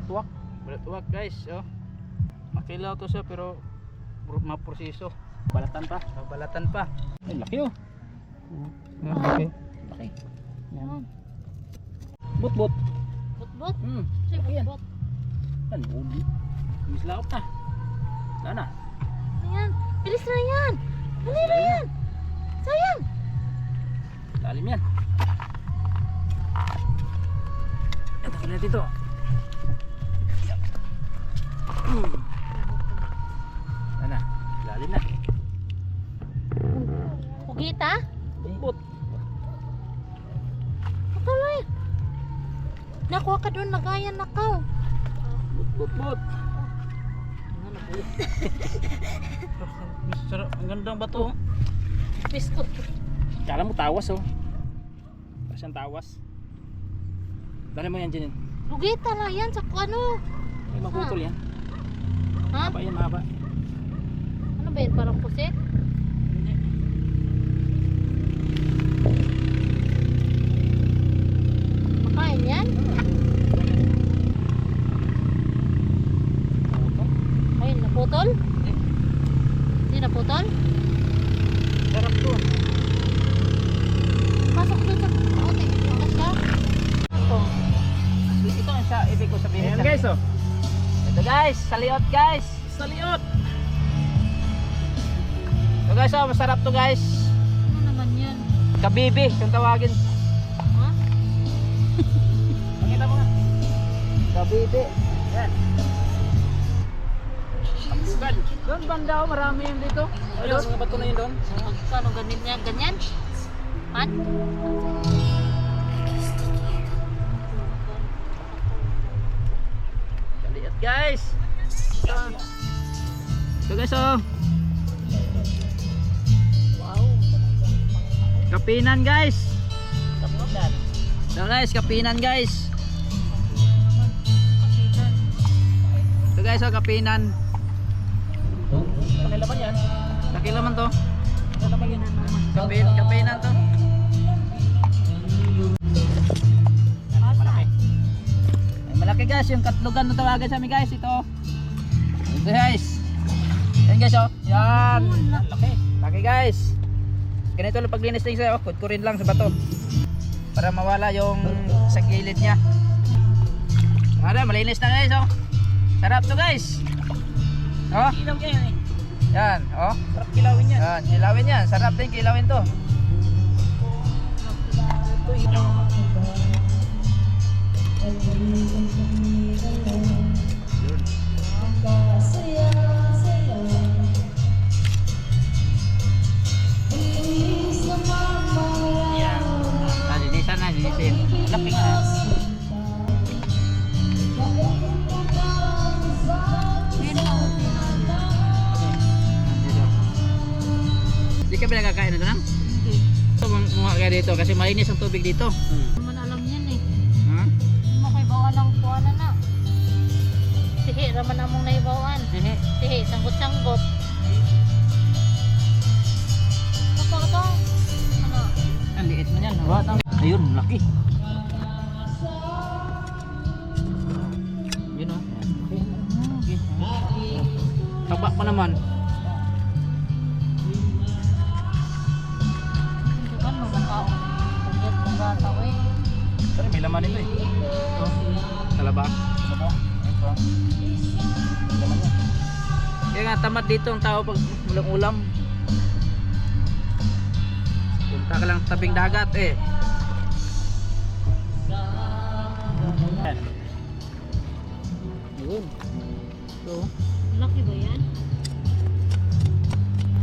Balatwak. Balatwak guys, oh. Makilaw to siya pero maproseso. Balatan pa. Mabalatan pa. Ay, laki oh. Yan, okay. Laki. Yan. Bot-bot. Bot-bot. Hmm. Say Laki yan. bot-bot. Ano, uli. Mislaop na. Wala na. Ayan. Bilis na yan. Dali na yan. Sayang. Lalim yan. Yan, tagal natin ito. Pugita? Bot. Patuloy. Nakuha ka doon. Nagayan na ka. Bot, bot. Sarap, ang gandang bato. Biskot. Kala mo tawas oh. Parang siyang tawas. Dali mo yan dyan. Pugita lang yan sa ano. Ay, maputol yan. Ha? Mahaba yan, mahaba. Ano ba yan? Parang pusit? Guys oh. Ito guys, saliot guys. Saliot. Ito guys, oh, masarap to guys. Ano naman yan? Kabibi, kung tawagin. Ha? Pakita mo nga. Kabibi. Yan. Bukan. Doon banda, oh, marami yun dito. Ayun, mga bato na yun doon. Magkano ganyan yan? Ganyan? Han? Guys. Ito guys, oh. Wow. Kapinan guys. Kapitan. Ito guys, kapinan guys. Ito guys, oh, kapinan. Pakilaman yan. Laki naman to. Kapin, kapinan to. Malaki guys, yung katlugan na tawagan sa amin guys, ito. Ito guys. Yan guys, oh. Yan. Laki. Laki guys. Ganito lang paglinis din sa'yo. Kutkurin lang sa bato. Para mawala yung sa gilid niya. Ada, malinis na guys, oh. Sarap to guys. Oh, yan eh. yan, oh. Sarap kilawin yan. Yan, kilawin yan. Sarap din kilawin to. Ka pinagkakain na lang? Ito, mga kaya dito kasi malinis ang tubig dito. Hmm. Mo kay bawaan ng kuwanan na. Sihi, raman among naibawaan. Hehe. Sihi, sanggot-sanggot. Ito, ito. Ano? Ang liit man yan. Hawa, tang- Ayun, laki. Yun oh. Okay. Taba pa naman. Laman ito eh. Ito. Talaba. Ano? Ito. Laman. Kaya nga tamad dito ang tao pag ulam-ulam. Punta ka lang tabing dagat eh. Yan. Yun. So, Laki ba yan?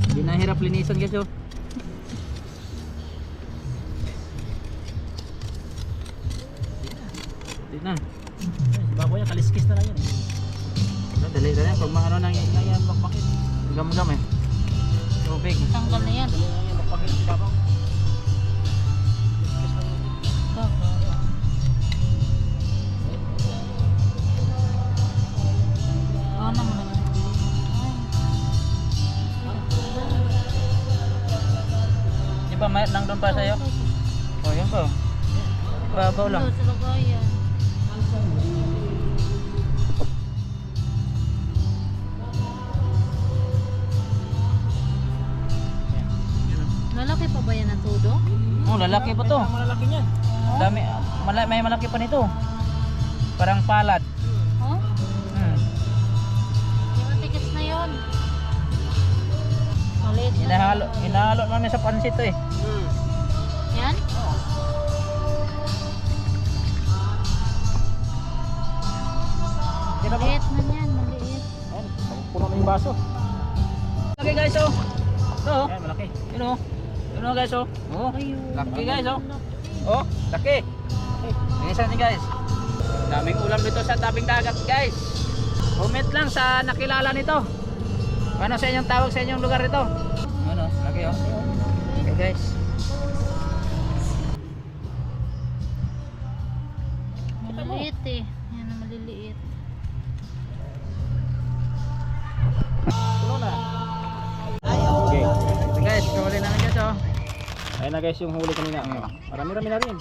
hindi na hirap linisan guys oh. Hindi na. Baboy yan, kaliskis na lang yan eh. Dali dali pag mga ano nang nang yan bakbakit. Gam-gam eh. Tubig. Tanggal na yan. Dali lang yan, magpakit sa babaw. Kaliskis na yan. Di ba may nang doon pa sa'yo? Oh, yun po. Babaw lang. Sa lagayan. Lalaki pa ba yan ang? Oh, lalaki pa to. Malalaki niyan. Dami, may malaki pa nito. Parang palad. Oh? Hmm. Yung tickets na yon. Ulit. Inahalo, inahalo namin sa pansit to eh. Yan? Oo. Ba? Maliit man yan, maliit. Ayan, puno na yung baso. Okay guys oh. Ito oh. Ayan, malaki. Yun oh. Yun oh guys oh. Oh. Laki guys oh. Oh, laki. Tingnan natin guys. Daming ulam dito sa tabing dagat guys. Comment lang sa nakilala nito. Ano sa inyong tawag sa inyong lugar ito? Ano, laki oh. Okay guys. Ayan na guys yung huli kanina. Mm. Marami-rami na rin.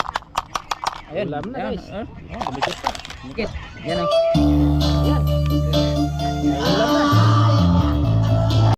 Ayan, alam na guys. Eh. Oh, dumikit pa. Dumikit. Oh. Yan ang. Yan. Alam